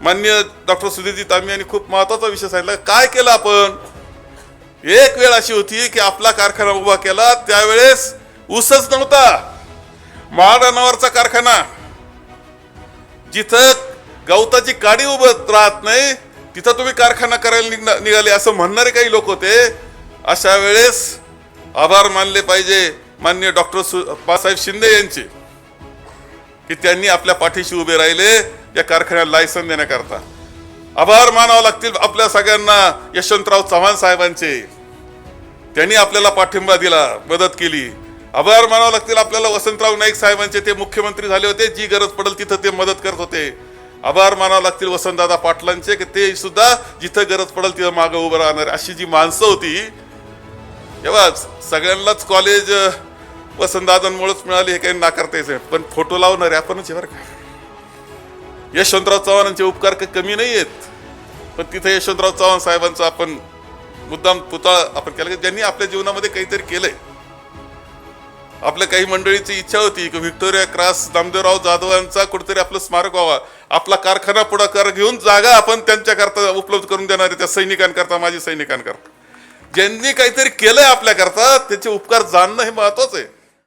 मान्य डॉक्टर सुधीरजी तांबे यांनी खूप महत्त्वाचा विषय सांगितला. काय केलं आपण? एक वेळ अशी होती की आपला कारखाना उभा केला त्यावेळेस ऊसच नव्हता. महाराणावरचा कारखाना. जिथं गवताची काडी उभं राहत नाही तिथं तुम्ही कारखाना करायला निघना- निघाले असं म्हणणारे काही लोक होते. अशा वेळेस आभार मानले पाहिजे मान्य डॉक्टर सु बाळासाहेब शिंदे यांचे. की त्यांनी आपल्या पाठीशी उभे राहिले या कारखान्याला लायसन देण्याकरता. आभार मानावं लागतील आपल्या सगळ्यांना यशवंतराव चव्हाण साहेबांचे. त्यांनी आपल्याला पाठिंबा दिला मदत केली. आभार मानावं लागतील आपल्याला वसंतराव नाईक साहेबांचे ते मुख्यमंत्री झाले होते जी गरज पडेल तिथं ते मदत करत होते. आभार मानावं लागतील वसंतदादा पाटलांचे की ते सुद्धा जिथं गरज पडेल तिथं मागं उभं राहणार. अशी जी माणसं होती तेव्हा सगळ्यांनाच कॉलेज वसंतदादांमुळेच मिळाली हे काही नाकारता यायचं पण फोटो लावणारे आपणच बरं का. यशवंतराव चव्हाणांचे उपकार काही कमी नाही आहेत. पण तिथे यशवंतराव चव्हाण साहेबांचा आपण मुद्दाम पुतळा आपण केला की ज्यांनी आपल्या जीवनामध्ये काहीतरी केलंय. आपल्या काही मंडळीची इच्छा होती की व्हिक्टोरिया क्रॉस नामदेवराव जाधवांचा कुठेतरी आपलं स्मारक व्हावा. आपला कारखाना पुढाकार घेऊन जागा आपण त्यांच्याकरता उपलब्ध करून देणार आहे त्या सैनिकांकरता माझी सैनिकांकरता. ज्यांनी काहीतरी केलंय आपल्याकरता त्याचे उपकार जाणणं हे महत्वाचं आहे.